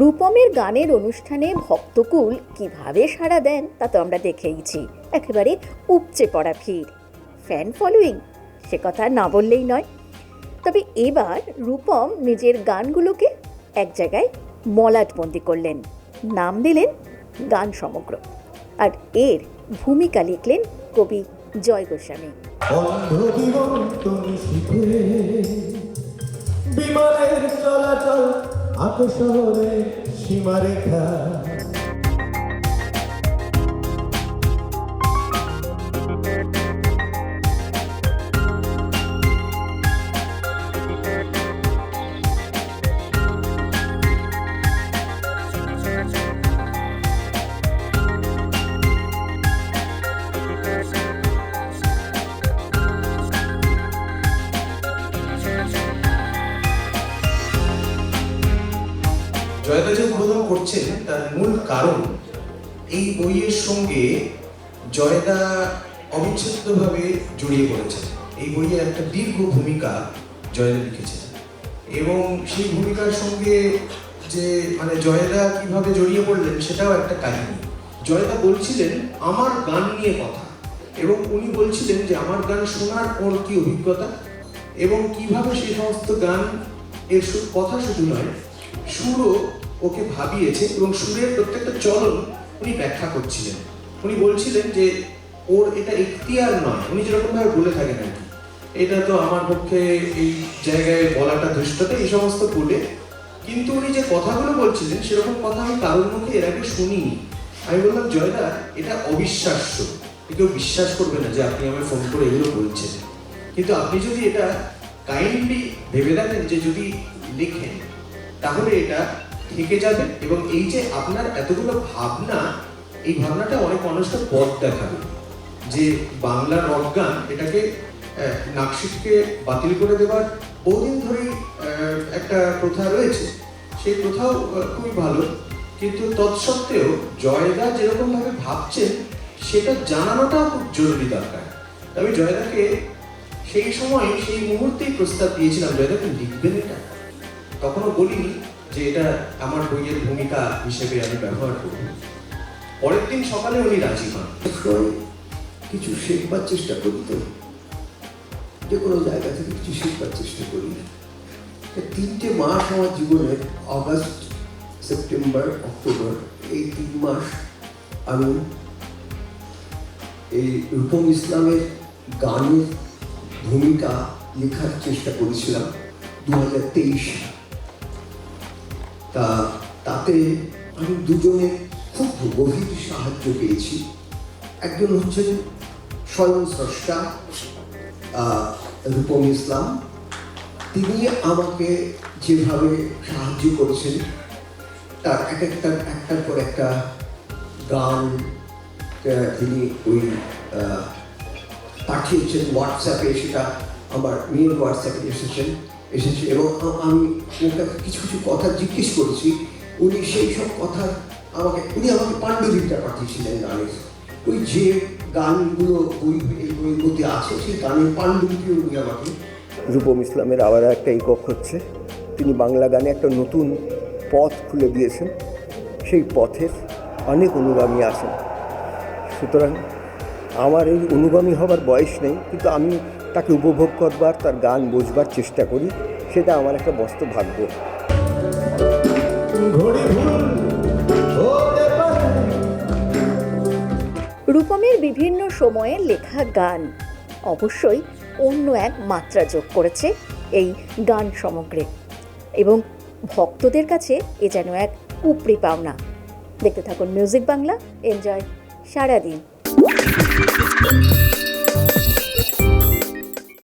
রূপমের গানের অনুষ্ঠানে ভক্তকুল কীভাবে সাড়া দেন তা তো আমরা দেখেইছি। একেবারে উপচে পড়া ভিড়। ফ্যান ফলোয়িং সে কথা না বললেই নয়। তবে এবার রূপম নিজের গানগুলোকে এক জায়গায় মলাটবন্দি করলেন। নাম দিলেন গান সমগ্র। আর এর ভূমিকা লিখলেন কবি জয় গোস্বামী। আকাশহরে সীমারেখা। জয়দা যে উদ্বোধন করছেন তার মূল কারণ এই বইয়ের সঙ্গে জয়দা অবিচ্ছেদ্যভাবে জড়িয়ে পড়েছেন এই বইয়ে একটা দীর্ঘ ভূমিকা জয়দা লিখেছেন এবং সেই ভূমিকার সঙ্গে যে মানে জয়দা কীভাবে জড়িয়ে পড়লেন সেটাও একটা কাহিনী। জয়দা বলছিলেন, আমার গান নিয়ে কথা। এবং উনি বলছিলেন যে, আমার গান শোনার পর কি অভিজ্ঞতা? এবং কীভাবে সেই সমস্ত গান এর কথা শুধু নয় সুরও ওকে ভাবিয়েছে এবং সুরের প্রত্যেকটা চলন উনি ব্যাখ্যা করছিলেন। উনি বলছিলেন যে, ওর এটা এখতিয়ার নয়। উনি যেরকম ভাবে বলে থাকেন আর কি, এটা তো আমার পক্ষে এই জায়গায় বলাটা ধৃষ্টতা, এই সমস্ত বলে। কিন্তু উনি যে কথাগুলো বলছিলেন, সেরকম কথা আমি কারোর মুখে এর আগে শুনিনি। আমি বললাম জয়দা এটা অবিশ্বাস্য। কেউ বিশ্বাস করবে না যে আপনি আমায় ফোন করে এগুলো বলছেন। কিন্তু আপনি যদি এটা কাইন্ডলি ভেবে দেখেন যে যদি লেখেন তাহলে এটা থেকে যাবে এবং এই যে আপনার এতগুলো ভাবনা এই ভাবনাটা অনেক মানুষকে পথ দেখাবে। যে বাংলার গান এটাকে আহ, নাকশিটকে বাতিল করে দেওয়ার বহুদিন ধরেই একটা প্রথা রয়েছে। সেই প্রথাও খুবই ভালো। কিন্তু তৎসত্ত্বেও জয়দা যেরকম ভাবে ভাবছেন সেটা জানানোটাও খুব জরুরি দরকার। আমি জয়দাকে সেই সময় সেই মুহূর্তেই প্রস্তাব দিয়েছিলাম জয়দাকে লিখবেন এটা? তখনও বলিনি যে এটা আমার বইয়ের ভূমিকা হিসেবে আমি ব্যবহার করব। পরের দিন সকালে উনি রাজি হন। কিছু শেখবার চেষ্টা করি তো। যে কোনো জায়গা থেকে কিছু শিখবার চেষ্টা করি। তিনটে মাস আমার জীবনের অগাস্ট, সেপ্টেম্বর, অক্টোবর, এই তিন মাস আমি এই রূপম ইসলামের গানের ভূমিকা লেখার চেষ্টা করেছিলাম। দু হাজার তেইশ তা তাতে আমি দুজনে খুব গভীর সাহায্য পেয়েছি। একজন হচ্ছেন স্বয়ং স্রষ্টা রূপম ইসলাম। তিনি আমাকে যেভাবে সাহায্য করেছেন, তার এক একটা একটার পর একটা গান তিনি ওই পাঠিয়েছেন হোয়াটসঅ্যাপে সেটা আমার মেয়ের হোয়াটসঅ্যাপে এসেছেন এসেছে এবং আমি ওকে কিছু কিছু কথা জিজ্ঞেস করেছি। উনি সেই সব কথা আমাকে, উনি আমাকে পাণ্ডুলিপিটা পাঠিয়েছিলেন গানের। ওই যে গানগুলো, ওই বইয়ের মধ্যে আছে, সেই গানের পাণ্ডুলিপি উনি আমাকে রূপম ইসলামের আবার একটা একক হচ্ছে। তিনি বাংলা গানে একটা নতুন পথ খুলে দিয়েছেন। সেই পথের অনেক অনুগামী আছেন। সুতরাং আমার এই অনুগামী হবার বয়স নেই, কিন্তু আমি তাকে উপভোগ করবার, তার গান বোঝবার চেষ্টা করি, সেটা আমার একটা বাস্তব ভাগ্য। রূপমের বিভিন্ন সময়ে লেখা গান, অবশ্যই অন্য এক মাত্রা যোগ করেছে এই গান সমগ্রে। এবং ভক্তদের কাছে এ যেন এক উপরি পাওনা। দেখতে থাকুন মিউজিক বাংলা, এনজয় সারাদিন।